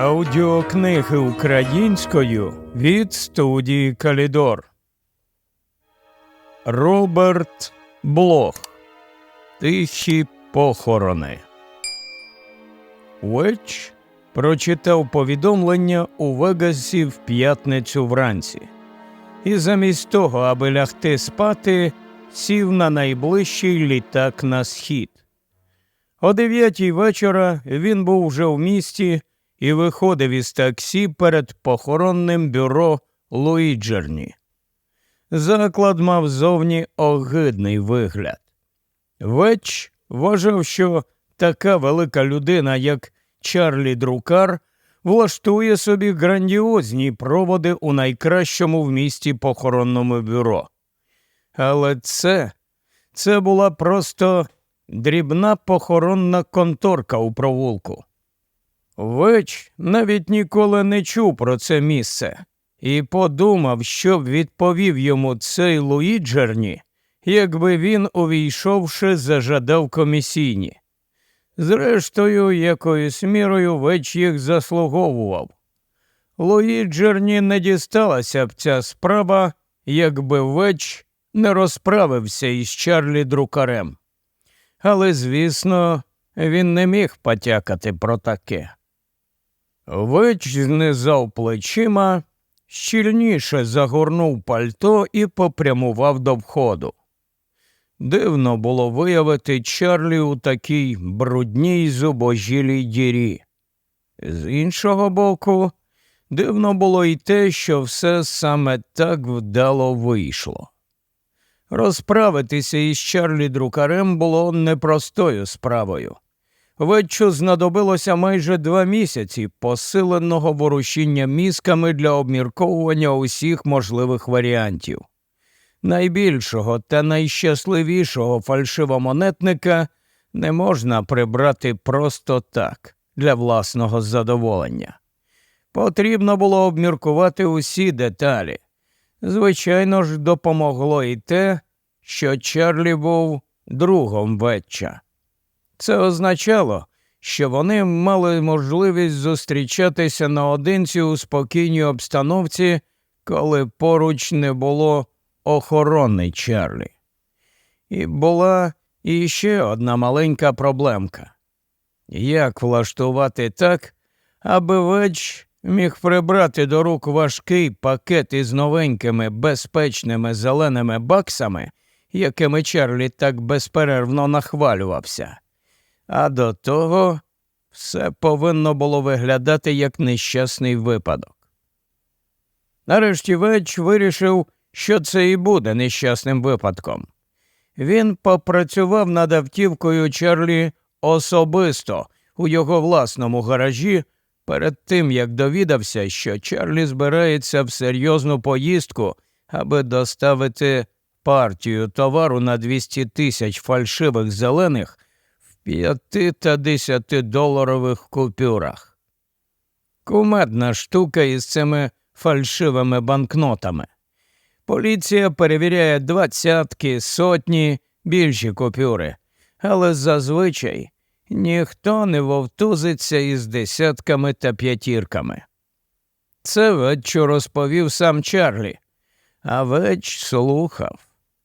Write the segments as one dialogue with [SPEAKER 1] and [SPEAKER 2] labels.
[SPEAKER 1] Аудіокниги українською від студії Калідор. Роберт Блох. Тихі похорони. Уеч прочитав повідомлення у Вегасі в п'ятницю вранці. І замість того, аби лягти спати, сів на найближчий літак на схід. О дев'ятій вечора він був вже в місті і виходив із таксі перед похоронним бюро Луїджерні. Заклад мав зовні огидний вигляд. Веч вважав, що така велика людина, як Чарлі Друкар, влаштує собі грандіозні проводи у найкращому в місті похоронному бюро. Але це, це була просто дрібна похоронна конторка у провулку. Веч навіть ніколи не чув про це місце і подумав, що б відповів йому цей Луїджерні, якби він, увійшовши, зажадав комісійні. Зрештою, якоюсь мірою веч їх заслуговував. Луїджерні не дісталася б ця справа, якби веч не розправився із Чарлі друкарем. Але, звісно, він не міг потякати про таке. Веч знизав плечима, щільніше загорнув пальто і попрямував до входу. Дивно було виявити Чарлі у такій брудній зубожілій дірі. З іншого боку, дивно було й те, що все саме так вдало вийшло. Розправитися із Чарлі друкарем було непростою справою. Вечу знадобилося майже два місяці посиленого ворушіння мізками для обмірковування усіх можливих варіантів. Найбільшого та найщасливішого фальшивомонетника не можна прибрати просто так, для власного задоволення. Потрібно було обміркувати усі деталі. Звичайно ж, допомогло і те, що Чарлі був другом веча. Це означало, що вони мали можливість зустрічатися наодинці у спокійній обстановці, коли поруч не було охорони Чарлі. І була іще одна маленька проблемка як влаштувати так, аби веч міг прибрати до рук важкий пакет із новенькими безпечними зеленими баксами, якими Чарлі так безперервно нахвалювався. А до того все повинно було виглядати як нещасний випадок. Нарешті веч вирішив, що це і буде нещасним випадком. Він попрацював над автівкою Чарлі особисто у його власному гаражі перед тим як довідався, що Чарлі збирається в серйозну поїздку, аби доставити партію товару на 200 тисяч фальшивих зелених п'яти та десяти доларових купюрах. Кумедна штука із цими фальшивими банкнотами. Поліція перевіряє двадцятки, сотні, більші купюри, але зазвичай ніхто не вовтузиться із десятками та п'ятірками. Це вечо розповів сам Чарлі, а веч слухав.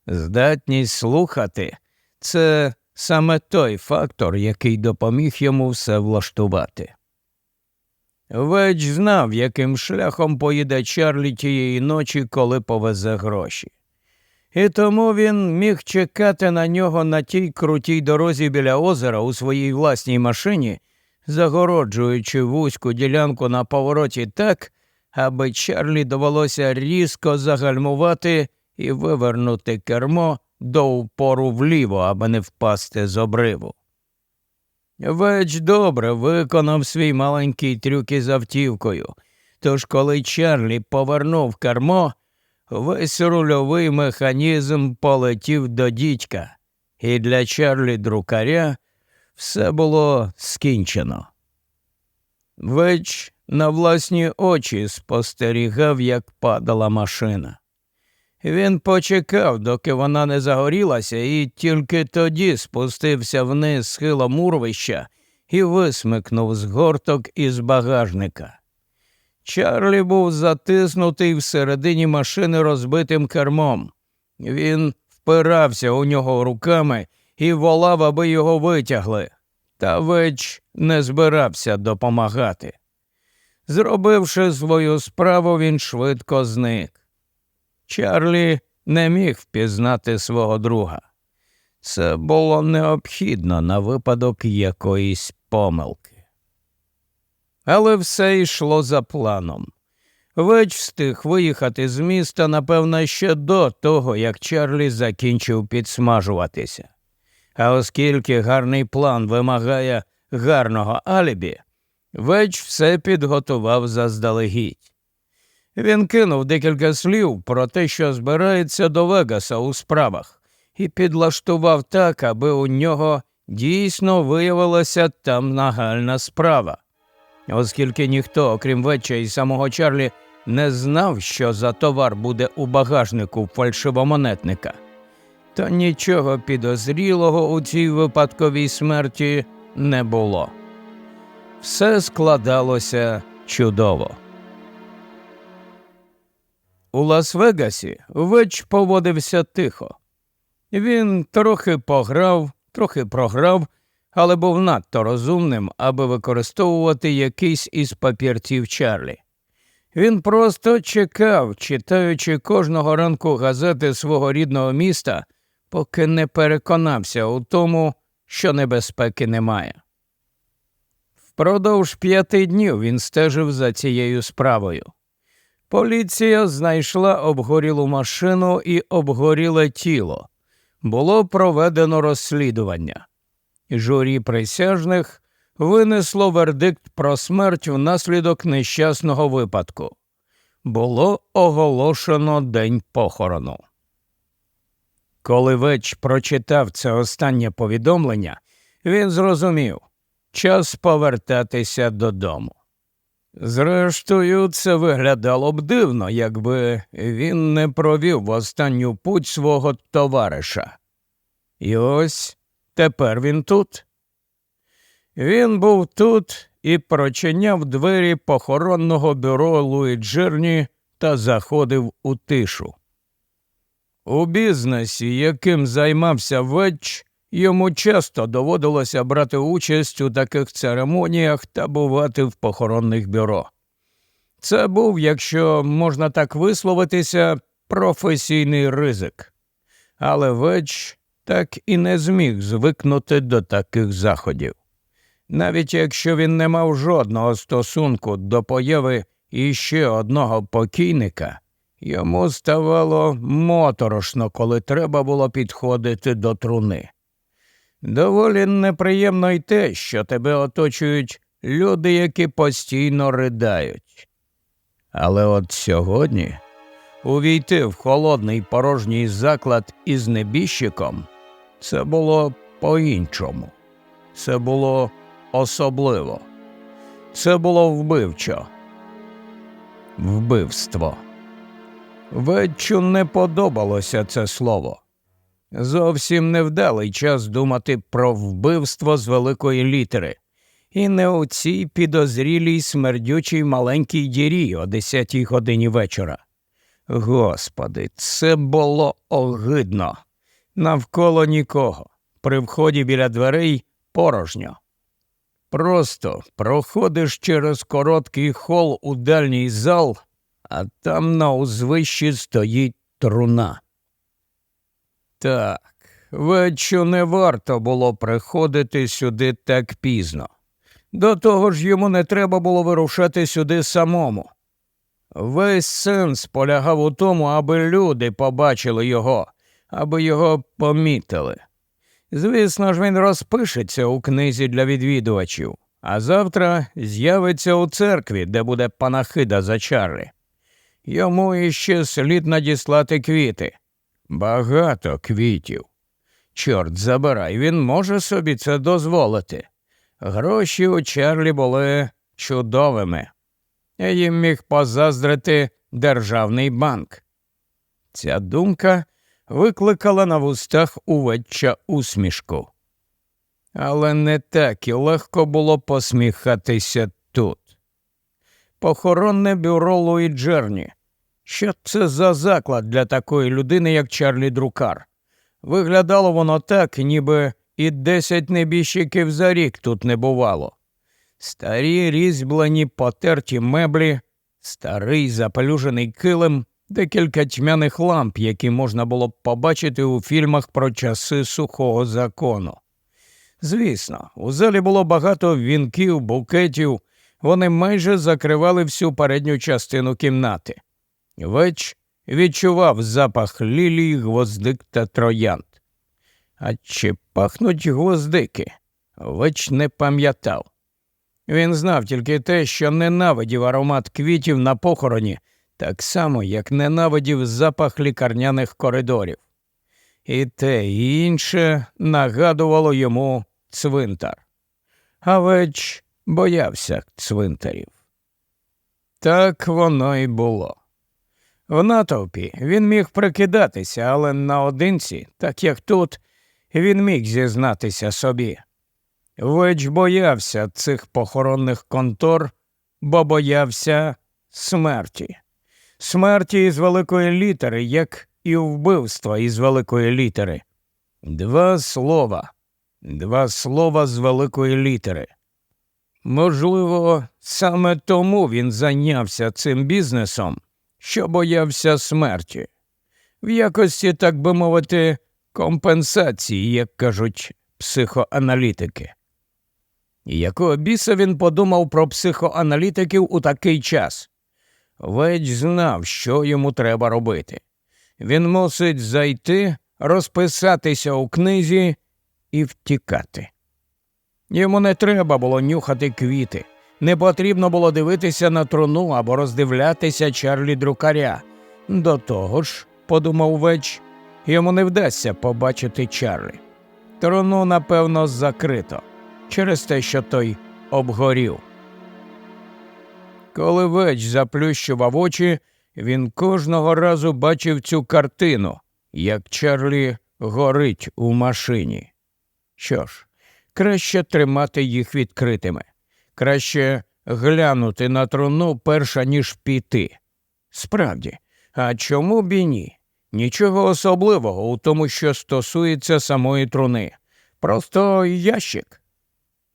[SPEAKER 1] Здатність слухати це саме той фактор, який допоміг йому все влаштувати. Веч знав, яким шляхом поїде Чарлі тієї ночі, коли повезе гроші. І тому він міг чекати на нього на тій крутій дорозі біля озера у своїй власній машині, загороджуючи вузьку ділянку на повороті так, аби Чарлі довелося різко загальмувати і вивернути кермо до упору вліво, аби не впасти з обриву. Веч добре виконав свій маленький трюк із автівкою, тож коли Чарлі повернув кермо, весь рульовий механізм полетів до дідька, і для Чарлі друкаря все було скінчено. Веч на власні очі спостерігав, як падала машина. Він почекав, доки вона не загорілася, і тільки тоді спустився вниз схилом урвища і висмикнув згорток із багажника. Чарлі був затиснутий всередині машини розбитим кермом. Він впирався у нього руками і волав, аби його витягли. Та веч не збирався допомагати. Зробивши свою справу, він швидко зник. Чарлі не міг впізнати свого друга. Це було необхідно на випадок якоїсь помилки. Але все йшло за планом. Веч встиг виїхати з міста, напевно, ще до того, як Чарлі закінчив підсмажуватися. А оскільки гарний план вимагає гарного алібі, веч все підготував заздалегідь. Він кинув декілька слів про те, що збирається до Вегаса у справах, і підлаштував так, аби у нього дійсно виявилася там нагальна справа. Оскільки ніхто, окрім веча і самого Чарлі, не знав, що за товар буде у багажнику фальшивомонетника, то нічого підозрілого у цій випадковій смерті не було. Все складалося чудово. У Лас-Вегасі веч поводився тихо. Він трохи пограв, трохи програв, але був надто розумним, аби використовувати якийсь із папірців Чарлі. Він просто чекав, читаючи кожного ранку газети свого рідного міста, поки не переконався у тому, що небезпеки немає. Впродовж п'яти днів він стежив за цією справою. Поліція знайшла обгорілу машину і обгоріле тіло. Було проведено розслідування. Журі присяжних винесло вердикт про смерть внаслідок нещасного випадку. Було оголошено день похорону. Коли веч прочитав це останнє повідомлення, він зрозумів час повертатися додому. Зрештою, це виглядало б дивно, якби він не провів в останню путь свого товариша. І ось тепер він тут. Він був тут і прочиняв двері похоронного бюро Луї Джерні та заходив у тишу. У бізнесі, яким займався Веч, йому часто доводилося брати участь у таких церемоніях та бувати в похоронних бюро. Це був, якщо можна так висловитися, професійний ризик. Але Веч так і не зміг звикнути до таких заходів. Навіть якщо він не мав жодного стосунку до появи іще одного покійника, йому ставало моторошно, коли треба було підходити до труни. Доволі неприємно й те, що тебе оточують люди, які постійно ридають. Але от сьогодні увійти в холодний порожній заклад із небіжчиком це було по-іншому. Це було особливо. Це було вбивчо. Вбивство. Вечу не подобалося це слово. Зовсім невдалий час думати про вбивство з великої літери, і не у цій підозрілій смердючій маленькій дірі о десятій годині вечора. Господи, це було огидно. Навколо нікого. При вході біля дверей порожньо. Просто проходиш через короткий хол у дальній зал, а там на узвищі стоїть труна. Так, вечу не варто було приходити сюди так пізно. До того ж йому не треба було вирушати сюди самому. Весь сенс полягав у тому, аби люди побачили його, аби його помітили. Звісно ж, він розпишеться у книзі для відвідувачів, а завтра з'явиться у церкві, де буде панахида за чари. Йому іще слід надіслати квіти. Багато квітів. Чорт забирай, він може собі це дозволити. Гроші у Чарлі були чудовими. Їм міг позаздрити державний банк. Ця думка викликала на вустах увеччя усмішку. Але не так і легко було посміхатися тут. Похоронне бюро Луї Джерні. Що це за заклад для такої людини, як Чарлі Друкар? Виглядало воно так, ніби і десять небіжчиків за рік тут не бувало. Старі різьблені потерті меблі, старий запелюжений килим, декілька тьмяних ламп, які можна було б побачити у фільмах про часи сухого закону. Звісно, у залі було багато вінків, букетів, вони майже закривали всю передню частину кімнати. Веч відчував запах лілій, гвоздик та троянд. А чи пахнуть гвоздики? Веч не пам'ятав. Він знав тільки те, що ненавидів аромат квітів на похороні, так само, як ненавидів запах лікарняних коридорів. І те і інше нагадувало йому цвинтар. А веч боявся цвинтарів. Так воно й було. В натовпі він міг прикидатися, але наодинці, так як тут, він міг зізнатися собі. Веч боявся цих похоронних контор, бо боявся смерті. Смерті із великої літери, як і вбивства із великої літери. Два слова, два слова з великої літери. Можливо, саме тому він зайнявся цим бізнесом, що боявся смерті, в якості, так би мовити, компенсації, як кажуть психоаналітики. Якого біса він подумав про психоаналітиків у такий час? Ведь знав, що йому треба робити. Він мусить зайти, розписатися у книзі і втікати. Йому не треба було нюхати квіти, не потрібно було дивитися на труну або роздивлятися Чарлі друкаря. До того ж, подумав веч, йому не вдасться побачити Чарлі. Труну, напевно, закрито через те, що той обгорів. Коли веч заплющував очі, він кожного разу бачив цю картину, як Чарлі горить у машині. Що ж, краще тримати їх відкритими, краще глянути на труну перша ніж піти. Справді, а чому б і ні? Нічого особливого у тому, що стосується самої труни. Просто ящик.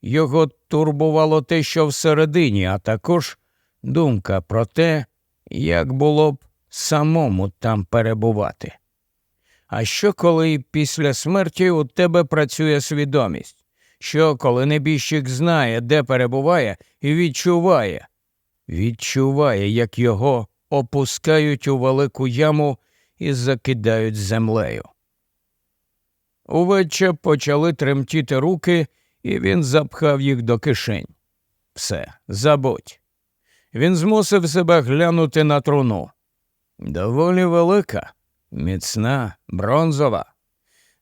[SPEAKER 1] Його турбувало те, що всередині, а також думка про те, як було б самому там перебувати. А що, коли після смерті у тебе працює свідомість? Що, коли небіжчик знає, де перебуває, і відчуває, відчуває, як його опускають у велику яму і закидають землею. Увече почали тремтіти руки, і він запхав їх до кишень. Все, забудь. Він змусив себе глянути на труну. Доволі велика, міцна, бронзова.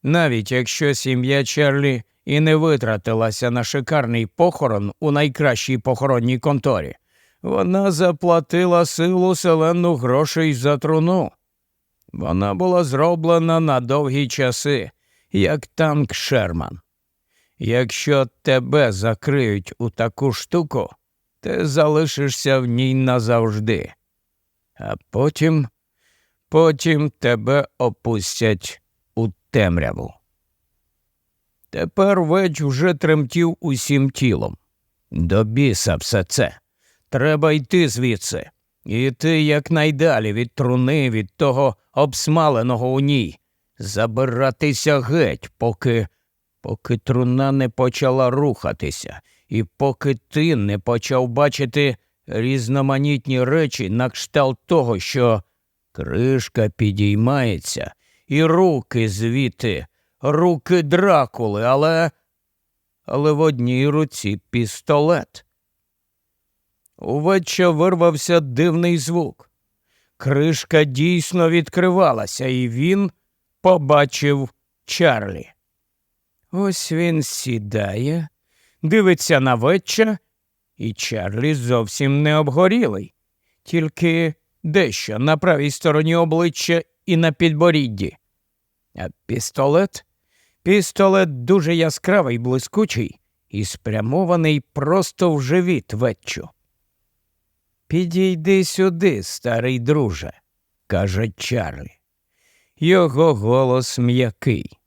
[SPEAKER 1] Навіть якщо сім'я Чарлі і не витратилася на шикарний похорон у найкращій похоронній конторі, вона заплатила силу селену грошей за труну. Вона була зроблена на довгі часи, як танк Шерман. Якщо тебе закриють у таку штуку, ти залишишся в ній назавжди, а потім, потім тебе опустять у темряву. Тепер веч уже тремтів усім тілом. До біса все це. Треба йти звідси, іти якнайдалі від труни, від того обсмаленого у ній, забиратися геть, поки, поки труна не почала рухатися, і поки ти не почав бачити різноманітні речі на кшталт того, що кришка підіймається, і руки звідти, руки дракули, але. Але в одній руці пістолет. Увече вирвався дивний звук. Кришка дійсно відкривалася, і він побачив Чарлі. Ось він сідає, дивиться на веча, і Чарлі зовсім не обгорілий, тільки дещо на правій стороні обличчя і на підборідді. А пістолет? Пістолет дуже яскравий, блискучий і спрямований просто в живіт веччу. Підійди сюди, старий друже, каже Чарлі. Його голос м'який.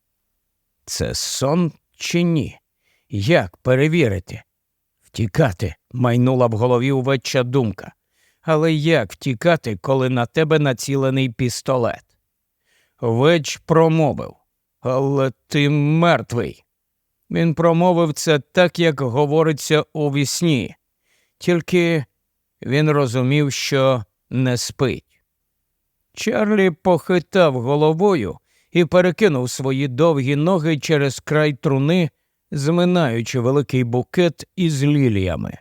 [SPEAKER 1] Це сон чи ні? Як перевірити? Втікати, майнула в голові увечча думка. Але як втікати, коли на тебе націлений пістолет? Веч промовив. Але ти мертвий. Він промовив це так, як говориться у вісні. Тільки він розумів, що не спить. Чарлі похитав головою і перекинув свої довгі ноги через край труни, зминаючи великий букет із ліліями.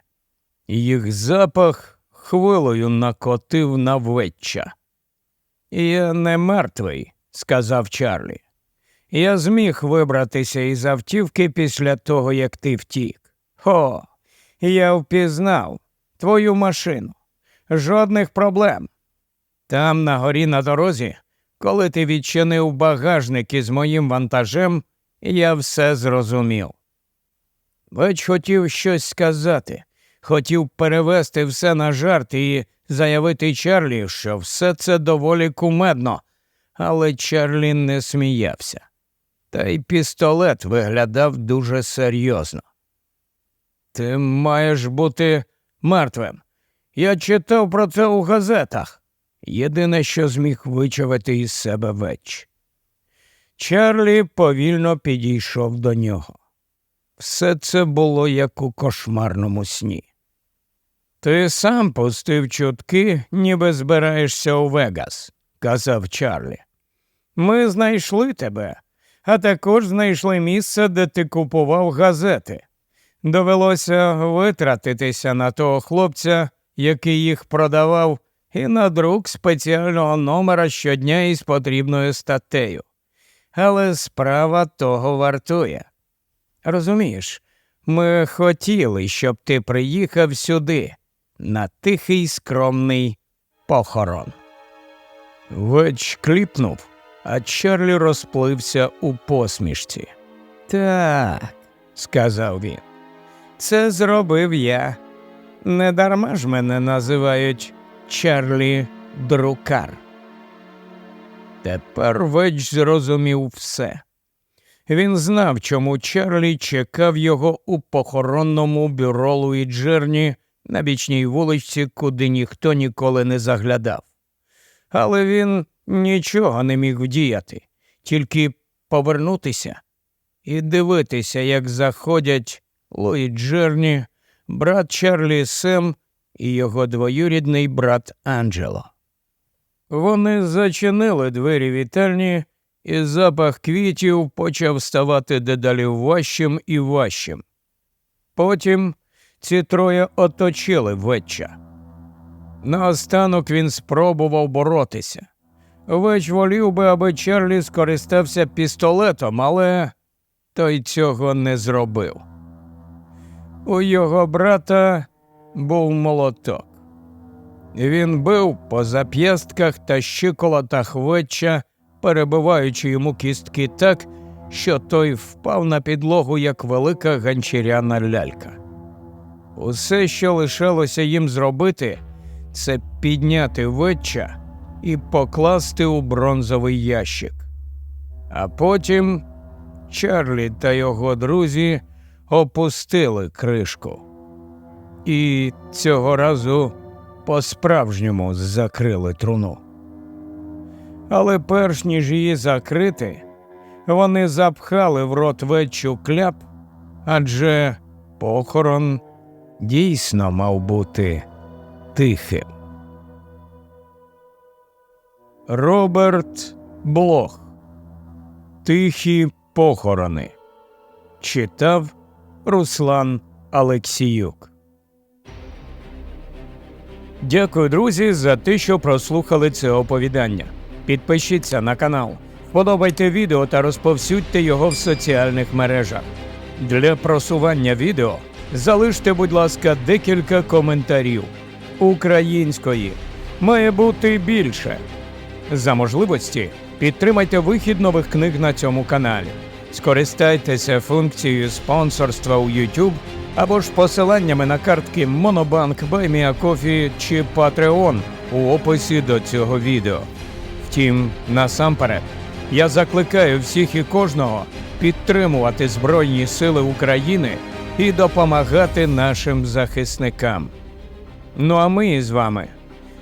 [SPEAKER 1] Їх запах хвилою накотив на вечча. Я не мертвий, сказав Чарлі. Я зміг вибратися із автівки після того, як ти втік. О, я впізнав твою машину. Жодних проблем. Там, на горі на дорозі, коли ти відчинив багажник із моїм вантажем, я все зрозумів. Веч хотів щось сказати, хотів перевести все на жарт і заявити Чарлі, що все це доволі кумедно, але Чарлі не сміявся. Та й пістолет виглядав дуже серйозно. Ти маєш бути мертвим. Я читав про це у газетах. Єдине, що зміг вичавити із себе веч. Чарлі повільно підійшов до нього. Все це було як у кошмарному сні. Ти сам пустив чутки, ніби збираєшся у Вегас, казав Чарлі. Ми знайшли тебе, а також знайшли місце, де ти купував газети. Довелося витратитися на того хлопця, який їх продавав, і на друк спеціального номера щодня із потрібною статтею. Але справа того вартує. Розумієш, ми хотіли, щоб ти приїхав сюди, на тихий скромний похорон. Веч кліпнув, а Чарлі розплився у посмішці. Так, сказав він, це зробив я. Недарма ж мене називають Чарлі Друкар. Тепер Ведж зрозумів все. Він знав, чому Чарлі чекав його у похоронному бюро Луїджерні на бічній вулиці, куди ніхто ніколи не заглядав. Але він нічого не міг вдіяти, тільки повернутися і дивитися, як заходять Луїджерні, брат Чарлі Сем і його двоюрідний брат Анджело. Вони зачинили двері вітальні, і запах квітів почав ставати дедалі важчим і важчим. Потім ці троє оточили веча. Наостанок він спробував боротися. Веч волів би, аби Чарлі скористався пістолетом, але той цього не зробив. У його брата був молоток. Він бив по зап'ястках та щиколотах веча, перебиваючи йому кістки так, що той впав на підлогу, як велика ганчіряна лялька. Усе, що лишалося їм зробити, це підняти веча і покласти у бронзовий ящик. А потім Чарлі та його друзі опустили кришку. І цього разу по-справжньому закрили труну. Але перш ніж її закрити, вони запхали в рот вечу кляп, адже похорон дійсно мав бути тихим. Роберт Блох Тихі похорони читав Руслан Алексіюк. Дякую, друзі, за те, що прослухали це оповідання. Підпишіться на канал, вподобайте відео та розповсюдьте його в соціальних мережах. Для просування відео залиште, будь ласка, декілька коментарів. Української має бути більше. За можливості підтримайте вихід нових книг на цьому каналі. Скористайтеся функцією спонсорства у YouTube або ж посиланнями на картки Monobank, BuyMeACoffee чи Patreon у описі до цього відео. Втім, насамперед, я закликаю всіх і кожного підтримувати Збройні Сили України і допомагати нашим захисникам. Ну а ми з вами